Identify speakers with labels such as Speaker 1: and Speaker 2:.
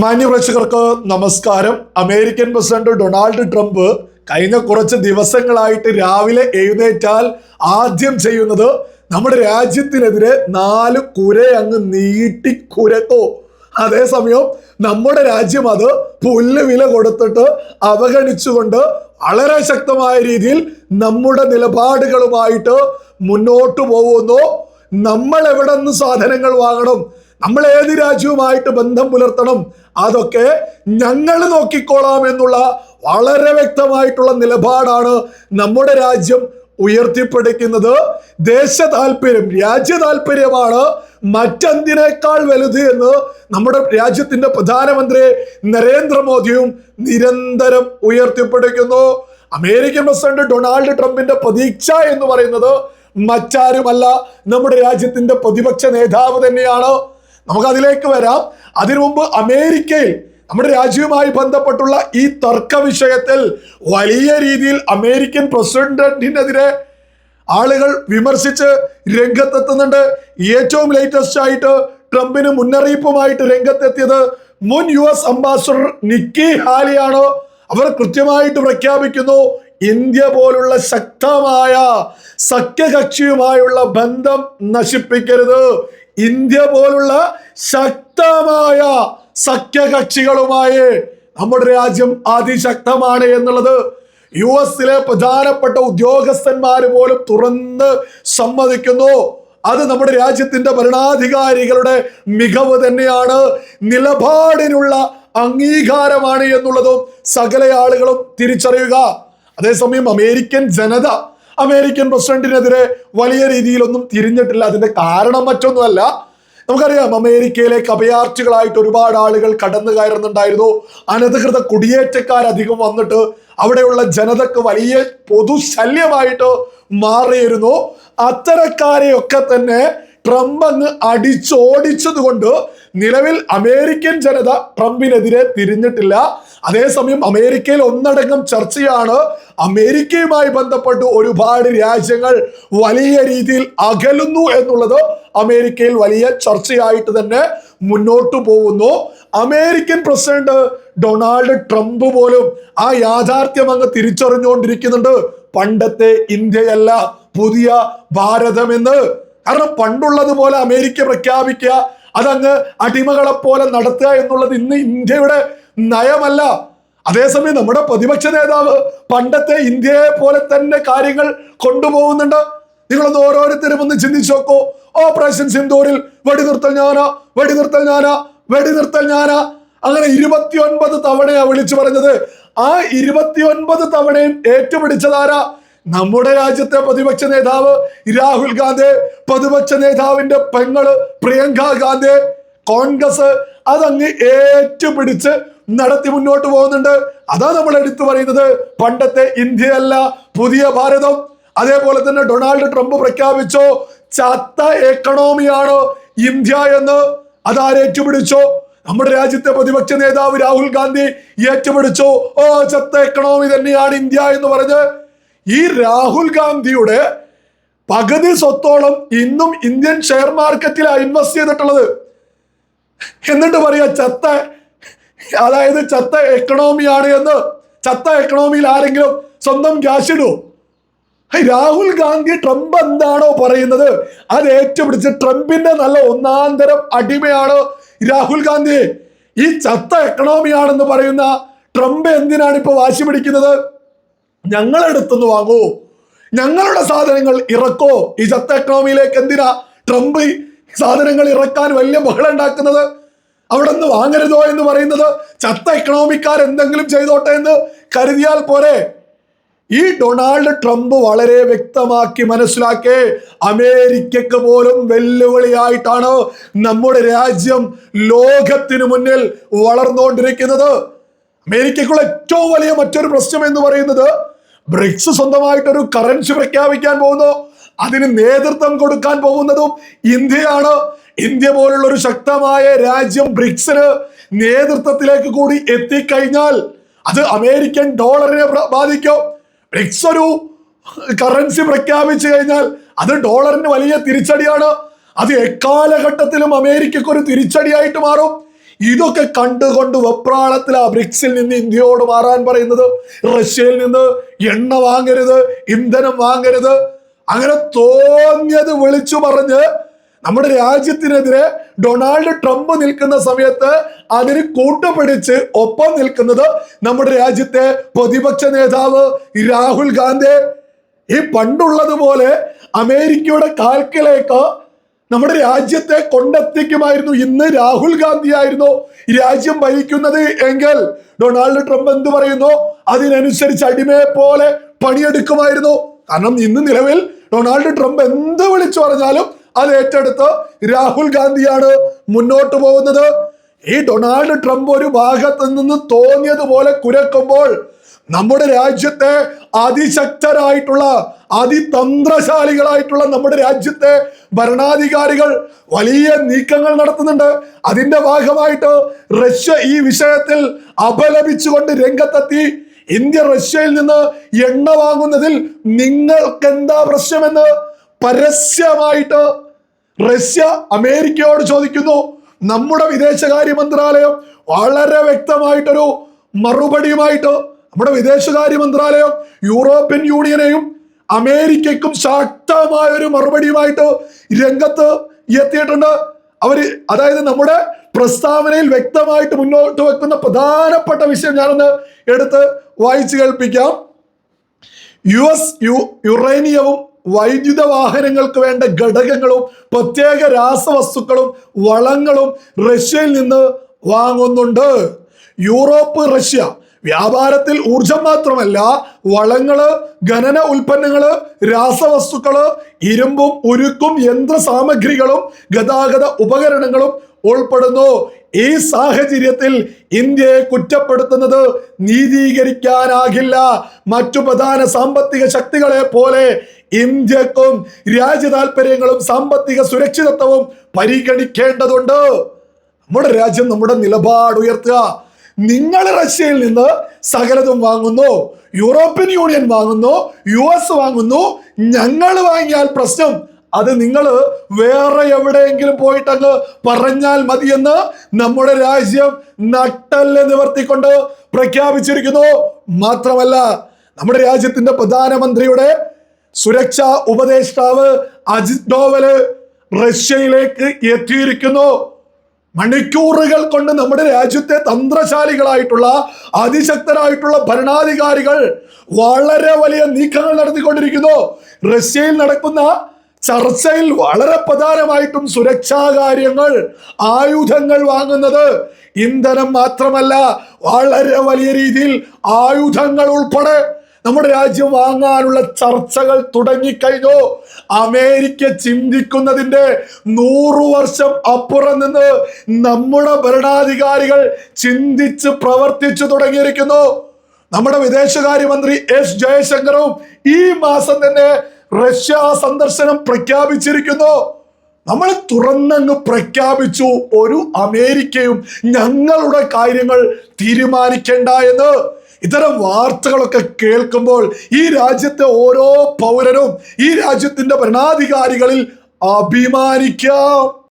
Speaker 1: മാന്യപ്രേക്ഷകർക്ക് നമസ്കാരം. American president Donald Trump കഴിഞ്ഞ കുറച്ച് ദിവസങ്ങളായിട്ട് രാവിലെ എഴുന്നേറ്റാൽ ആദ്യം ചെയ്യുന്നത് നമ്മുടെ രാജ്യത്തിനെതിരെ നാല് കുര അങ്ങ് നീട്ടി കുരക്കോ. അതേസമയം നമ്മുടെ രാജ്യം അത് പുല്ല് വില കൊടുത്തിട്ട് അവഗണിച്ചുകൊണ്ട് വളരെ ശക്തമായ രീതിയിൽ നമ്മുടെ നിലപാടുകളുമായിട്ട് മുന്നോട്ട് പോകുന്നു. നമ്മൾ എവിടെ നിന്ന് സാധനങ്ങൾ വാങ്ങണം? നമ്മൾ ഏത് രാജ്യവുമായിട്ട് ബന്ധം പുലർത്തണം? അതൊക്കെ ഞങ്ങൾ നോക്കിക്കോളാം എന്നുള്ള വളരെ വ്യക്തമായിട്ടുള്ള നിലപാടാണ് നമ്മുടെ രാജ്യം ഉയർത്തിപ്പിടിക്കുന്നത്. ദേശ താല്പര്യം രാജ്യ താല്പര്യമാണ് മറ്റെന്തിനേക്കാൾ വലുത് എന്ന് നമ്മുടെ രാജ്യത്തിന്റെ പ്രധാനമന്ത്രി നരേന്ദ്രമോദിയും നിരന്തരം ഉയർത്തിപ്പിടിക്കുന്നു. അമേരിക്കൻ പ്രസിഡന്റ് ഡൊണാൾഡ് ട്രംപിന്റെ പ്രതീക്ഷ എന്ന് പറയുന്നത് മറ്റാരുമല്ല നമ്മുടെ രാജ്യത്തിന്റെ പ്രതിപക്ഷ നേതാവ് തന്നെയാണ്. നമുക്ക് അതിലേക്ക് വരാം. അതിനു മുമ്പ് അമേരിക്കയിൽ നമ്മുടെ രാജ്യവുമായി ബന്ധപ്പെട്ടുള്ള ഈ തർക്ക വിഷയത്തിൽ വലിയ രീതിയിൽ അമേരിക്കൻ പ്രസിഡന്റിനെതിരെ ആളുകൾ വിമർശിച്ച് രംഗത്തെത്തുന്നുണ്ട്. ഏറ്റവും ലേറ്റസ്റ്റ് ആയിട്ട് ട്രംപിന് മുന്നറിയിപ്പുമായിട്ട് രംഗത്തെത്തിയത് മുൻ യു എസ് അംബാസഡർ നിക്കി ഹാലിയാണ്? അവർ കൃത്യമായിട്ട് പ്രഖ്യാപിക്കുന്നു ഇന്ത്യ പോലുള്ള ശക്തമായ സഖ്യകക്ഷിയുമായുള്ള ബന്ധം നശിപ്പിക്കരുത്. ഇന്ത്യ പോലുള്ള ശക്തമായ സഖ്യകക്ഷികളുമായി നമ്മുടെ രാജ്യം അതിശക്തമാണ് എന്നുള്ളത് യു എസിലെ പ്രധാനപ്പെട്ട ഉദ്യോഗസ്ഥന്മാർ പോലും തുറന്ന് സമ്മതിക്കുന്നു. അത് നമ്മുടെ രാജ്യത്തിന്റെ ഭരണാധികാരികളുടെ മികവ് തന്നെയാണ്. നിലപാടിനുള്ള അംഗീകാരമാണ് എന്നുള്ളതും സകല ആളുകളും തിരിച്ചറിയുക. അതേസമയം അമേരിക്കൻ ജനത അമേരിക്കൻ പ്രസിഡന്റിനെതിരെ വലിയ രീതിയിലൊന്നും തിരിഞ്ഞിട്ടില്ല. അതിന്റെ കാരണം മറ്റൊന്നുമല്ല. നമുക്കറിയാം അമേരിക്കയിലേക്ക് അഭയാർത്ഥികളായിട്ട് ഒരുപാട് ആളുകൾ കടന്നു കയറുന്നുണ്ടായിരുന്നു. അനധികൃത കുടിയേറ്റക്കാരധികം വന്നിട്ട് അവിടെയുള്ള ജനതക്ക് വലിയ പൊതുശല്യമായിട്ട് മാറിയിരുന്നു. അത്തരക്കാരെയൊക്കെ തന്നെ ട്രംപ് അങ്ങ് അടിച്ചോടിച്ചത് കൊണ്ട് നിലവിൽ അമേരിക്കൻ ജനത ട്രംപിനെതിരെ തിരിഞ്ഞിട്ടില്ല. അതേസമയം അമേരിക്കയിൽ ഒന്നടങ്കം ചർച്ചയാണ്. അമേരിക്കയുമായി ബന്ധപ്പെട്ട് ഒരുപാട് രാജ്യങ്ങൾ വലിയ രീതിയിൽ അകലുന്നു എന്നുള്ളത് അമേരിക്കയിൽ വലിയ ചർച്ചയായിട്ട് തന്നെ മുന്നോട്ടു പോകുന്നു. അമേരിക്കൻ പ്രസിഡന്റ് ഡൊണാൾഡ് ട്രംപ് പോലും ആ യാഥാർത്ഥ്യം അങ്ങ് തിരിച്ചറിഞ്ഞുകൊണ്ടിരിക്കുന്നുണ്ട്. പണ്ടത്തെ ഇന്ത്യയല്ല പുതിയ ഭാരതമെന്ന്. കാരണം പണ്ടുള്ളതുപോലെ അമേരിക്ക പ്രഖ്യാപിക്കുക അതങ്ങ് അടിമകളെ പോലെ നടത്തുക എന്നുള്ളത് ഇന്ന് ഇന്ത്യയുടെ നയമല്ല. അതേസമയം നമ്മുടെ പ്രതിപക്ഷ നേതാവ് പണ്ടത്തെ ഇന്ത്യയെ പോലെ തന്നെ കാര്യങ്ങൾ കൊണ്ടുപോകുന്നുണ്ട്. നിങ്ങളൊന്ന് ഓരോരുത്തരും ഒന്ന് ചിന്തിച്ചു നോക്കൂ. ഓപ്പറേഷൻ സിന്ദൂരിൽ വെടിനിർത്തൽ ഞാനാ വെടിനിർത്തൽ ഞാനാ വെടിനിർത്തൽ ഞാനാ. അങ്ങനെ ഇരുപത്തിയൊൻപത് തവണയാ വിളിച്ചു പറഞ്ഞത്. ആ ഇരുപത്തിയൊൻപത് തവണയും ഏറ്റുപിടിച്ചതാരാ? നമ്മുടെ രാജ്യത്തെ പ്രതിപക്ഷ നേതാവ് രാഹുൽ ഗാന്ധി പ്രതിപക്ഷ നേതാവിന്റെ പെങ്ങൾ പ്രിയങ്ക ഗാന്ധി കോൺഗ്രസ് അതങ്ങ് ഏറ്റുപിടിച്ച് നടത്തി മുന്നോട്ട് പോകുന്നുണ്ട്. അതാ നമ്മൾ എടുത്തു പറയുന്നത്. പണ്ടത്തെ ഇന്ത്യയല്ല പുതിയ ഭാരതം. അതേപോലെ തന്നെ ഡൊണാൾഡ് ട്രംപ് പ്രഖ്യാപിച്ചോ ചത്ത എക്കണോമിയാണ് ഇന്ത്യ എന്ന്. അതാരേറ്റുപിടിച്ചോ നമ്മുടെ രാജ്യത്തെ പ്രതിപക്ഷ നേതാവ് രാഹുൽ ഗാന്ധി ഏറ്റുപിടിച്ചു. ഓ ചത്ത എക്കണോമി തന്നെയാണ് ഇന്ത്യ എന്ന് പറഞ്ഞ് ഈ രാഹുൽ ഗാന്ധിയുടെ പകുതി സ്വത്തോളം ഇന്നും ഇന്ത്യൻ ഷെയർ മാർക്കറ്റിലാണ് ഇൻവെസ്റ്റ് ചെയ്തിട്ടുള്ളത്. എന്നിട്ട് പറയാ ചത്ത അതായത് ചത്ത എക്കണോമിയാണ് എന്ന്. ചത്ത എക്കണോമിയിൽ ആരെങ്കിലും സ്വന്തം ക്യാഷ് ഇടൂ. രാഹുൽ ഗാന്ധി ട്രംപ് എന്താണോ പറയുന്നത്? അത് ഏറ്റുപിടിച്ച് ട്രംപിന്റെ നല്ല ഒന്നാം തരം അടിമയാണ് രാഹുൽ ഗാന്ധി? ഈ ചത്ത എക്കണോമിയാണെന്ന് പറയുന്ന ട്രംപ് എന്തിനാണ് ഇപ്പൊ വാശി പിടിക്കുന്നത്? ഞങ്ങളെടുത്തുനിന്ന് വാങ്ങൂ. ഞങ്ങളുടെ സാധനങ്ങൾ ഇറക്കോ. ഈ ചത്ത എക്കണോമിയിലേക്ക് എന്തിനാ ട്രംപ് സാധനങ്ങൾ ഇറക്കാൻ വലിയ ബഹളം ഉണ്ടാക്കുന്നത്? അവിടെ നിന്ന് വാങ്ങരുതോ എന്ന് പറയുന്നത് ചത്ത എക്കണോമിക്കാർ എന്തെങ്കിലും ചെയ്തോട്ടെ എന്ന് കരുതിയാൽ പോരെ. ഈ ഡൊണാൾഡ് ട്രംപ് വളരെ വ്യക്തമാക്കി മനസ്സിലാക്കേ അമേരിക്കക്ക് പോലും വെല്ലുവിളിയായിട്ടാണ് നമ്മുടെ രാജ്യം ലോകത്തിന് മുന്നിൽ വളർന്നുകൊണ്ടിരിക്കുന്നത്. അമേരിക്കക്കുള്ള ഏറ്റവും വലിയ മറ്റൊരു പ്രശ്നം എന്ന് പറയുന്നത് ബ്രിക്സ് സ്വന്തമായിട്ടൊരു കറൻസി പ്രഖ്യാപിക്കാൻ പോകുന്നു. അതിന് നേതൃത്വം കൊടുക്കാൻ പോകുന്നതും ഇന്ത്യയാണ്. ഇന്ത്യ പോലുള്ള ഒരു ശക്തമായ രാജ്യം ബ്രിക്സിന് നേതൃത്വത്തിലേക്ക് കൂടി എത്തിക്കഴിഞ്ഞാൽ അത് അമേരിക്കൻ ഡോളറിനെ ബാധിക്കും. ബ്രിക്സ് ഒരു കറൻസി പ്രഖ്യാപിച്ചു കഴിഞ്ഞാൽ അത് ഡോളറിന് വലിയ തിരിച്ചടിയാണ്. അത് എക്കാലഘട്ടത്തിലും അമേരിക്കക്ക് ഒരു തിരിച്ചടിയായിട്ട് മാറും. ഇതൊക്കെ കണ്ടുകൊണ്ട് വെപ്രാളത്തിൽ ആ ബ്രിക്സിൽ നിന്ന് ഇന്ത്യയോട് മാറാൻ പറയുന്നത്. റഷ്യയിൽ നിന്ന് എണ്ണ വാങ്ങരുത് ഇന്ധനം വാങ്ങരുത്. അങ്ങനെ തോന്നിയത് വിളിച്ചു പറഞ്ഞ് നമ്മുടെ രാജ്യത്തിനെതിരെ ഡൊണാൾഡ് ട്രംപ് നിൽക്കുന്ന സമയത്ത് അതിന് കൂട്ടുപിടിച്ച് ഒപ്പം നിൽക്കുന്നത് നമ്മുടെ രാജ്യത്തെ പ്രതിപക്ഷ നേതാവ് രാഹുൽ ഗാന്ധി. ഈ പണ്ടുള്ളതുപോലെ അമേരിക്കയുടെ കാൽക്കിലേക്ക് നമ്മുടെ രാജ്യത്തെ കൊണ്ടെത്തിക്കുമായിരുന്നു. ഇന്ന് രാഹുൽ ഗാന്ധി ആയിരുന്നു രാജ്യം ഭരിക്കുന്നത് എങ്കിൽ ഡൊണാൾഡ് ട്രംപ് എന്ത് പറയുന്നു? അതിനനുസരിച്ച് അടിമയെ പോലെ പണിയെടുക്കുമായിരുന്നു. കാരണം ഇന്ന് നിലവിൽ ഡൊണാൾഡ് ട്രംപ് എന്ത് വിളിച്ചു പറഞ്ഞാലും അത് ഏറ്റെടുത്ത് രാഹുൽ ഗാന്ധിയാണ് മുന്നോട്ട് പോകുന്നത്. ഈ ഡൊണാൾഡ് ട്രംപ് ഒരു ഭാഗത്ത് നിന്ന് തോന്നിയതുപോലെ കുരക്കുമ്പോൾ നമ്മുടെ രാജ്യത്തെ അതിശക്തരായിട്ടുള്ള അതിതന്ത്രശാലികളായിട്ടുള്ള നമ്മുടെ രാജ്യത്തെ ഭരണാധികാരികൾ വലിയ നീക്കങ്ങൾ നടത്തുന്നുണ്ട്. അതിന്റെ ഭാഗമായിട്ട് റഷ്യ ഈ വിഷയത്തിൽ അപലപിച്ചുകൊണ്ട് രംഗത്തെത്തി. ഇന്ത്യ റഷ്യയിൽ നിന്ന് എണ്ണ വാങ്ങുന്നതിൽ നിങ്ങൾക്ക് എന്താ പ്രശ്നമെന്ന് പരസ്യമായിട്ട് റഷ്യ അമേരിക്കയോട് ചോദിക്കുന്നു. നമ്മുടെ വിദേശകാര്യ മന്ത്രാലയം വളരെ വ്യക്തമായിട്ടൊരു മറുപടിയുമായിട്ട് നമ്മുടെ വിദേശകാര്യ മന്ത്രാലയം യൂറോപ്യൻ യൂണിയനെയും അമേരിക്കയ്ക്കും ശക്തമായ ഒരു മറുപടിയുമായിട്ട് രംഗത്ത് എത്തിയിട്ടുണ്ട്. അവർ അതായത് നമ്മുടെ പ്രസ്താവനയിൽ വ്യക്തമായിട്ട് മുന്നോട്ട് വെക്കുന്ന പ്രധാനപ്പെട്ട വിഷയം ഞാനൊന്ന് എടുത്ത് വായിച്ചു കേൾപ്പിക്കാം. യു എസ് യു യുറേനിയവും വൈദ്യുത വാഹനങ്ങൾക്ക് വേണ്ട ഘടകങ്ങളും പ്രത്യേക രാസവസ്തുക്കളും വളങ്ങളും റഷ്യയിൽ നിന്ന് വാങ്ങുന്നുണ്ട്. യൂറോപ്പ് റഷ്യ വ്യാപാരത്തിൽ ഊർജം മാത്രമല്ല വളങ്ങൾ ഖനന ഉൽപ്പന്നങ്ങൾ രാസവസ്തുക്കൾ ഇരുമ്പും ഉരുക്കും യന്ത്ര സാമഗ്രികളും ഗതാഗത ഉപകരണങ്ങളും ഉൾപ്പെടുന്നു. ഈ സാഹചര്യത്തിൽ ഇന്ത്യയെ കുറ്റപ്പെടുത്തുന്നത് നീതീകരിക്കാനാകില്ല. മറ്റു പ്രധാന സാമ്പത്തിക ശക്തികളെ പോലെ ഇന്ത്യക്കും രാജ്യ താല്പര്യങ്ങളും സാമ്പത്തിക സുരക്ഷിതത്വവും പരിഗണിക്കേണ്ടതുണ്ട്. നമ്മുടെ രാജ്യം നമ്മുടെ നിലപാട് ഉയർത്തുക. നിങ്ങൾ റഷ്യയിൽ നിന്ന് സകലതും വാങ്ങുന്നു യൂറോപ്യൻ യൂണിയൻ വാങ്ങുന്നു യു എസ് വാങ്ങുന്നു ഞങ്ങൾ വാങ്ങിയാൽ പ്രശ്നം. അത് നിങ്ങൾ വേറെ എവിടെയെങ്കിലും പോയിട്ട് അങ്ങ് പറഞ്ഞാൽ മതിയെന്ന് നമ്മുടെ രാജ്യം നട്ടൽ നിവർത്തിക്കൊണ്ട് പ്രഖ്യാപിച്ചിരിക്കുന്നു. മാത്രമല്ല നമ്മുടെ രാജ്യത്തിന്റെ പ്രധാനമന്ത്രിയുടെ സുരക്ഷാ ഉപദേഷ്ടാവ് അജിത് ഡോവൽ റഷ്യയിലേക്ക് എത്തിയിരിക്കുന്നു. മണിക്കൂറുകൾ കൊണ്ട് നമ്മുടെ രാജ്യത്തെ തന്ത്രശാലികളായിട്ടുള്ള അതിശക്തരായിട്ടുള്ള ഭരണാധികാരികൾ വളരെ വലിയ നീക്കങ്ങൾ നടത്തിക്കൊണ്ടിരിക്കുന്നു. റഷ്യയിൽ നടക്കുന്ന ചർച്ചയിൽ വളരെ പ്രധാനമായിട്ടും സുരക്ഷാ കാര്യങ്ങൾ ആയുധങ്ങൾ വാങ്ങുന്നത് ഇന്ധനം മാത്രമല്ല വളരെ വലിയ രീതിയിൽ ആയുധങ്ങൾ ഉൾപ്പെടെ നമ്മുടെ രാജ്യം വാങ്ങാനുള്ള ചർച്ചകൾ തുടങ്ങിക്കഴിഞ്ഞു. അമേരിക്ക ചിന്തിക്കുന്നതിന്റെ നൂറു വർഷം അപ്പുറം നിന്ന് നമ്മുടെ ഭരണാധികാരികൾ ചിന്തിച്ച് പ്രവർത്തിച്ചു തുടങ്ങിയിരിക്കുന്നു. നമ്മുടെ വിദേശകാര്യമന്ത്രി എസ് ജയശങ്കറും ഈ മാസം തന്നെ റഷ്യ സന്ദർശനം പ്രഖ്യാപിച്ചിരിക്കുന്നു. നമ്മൾ തുറന്നങ്ങ് പ്രഖ്യാപിച്ചു ഒരു അമേരിക്കയും ഞങ്ങളുടെ കാര്യങ്ങൾ തീരുമാനിക്കേണ്ട എന്ന്. ഇത്തരം വാർത്തകളൊക്കെ കേൾക്കുമ്പോൾ ഈ രാജ്യത്തെ ഓരോ പൗരനും ഈ രാജ്യത്തിന്റെ ഭരണാധികാരികളിൽ അഭിമാനിക്കാം.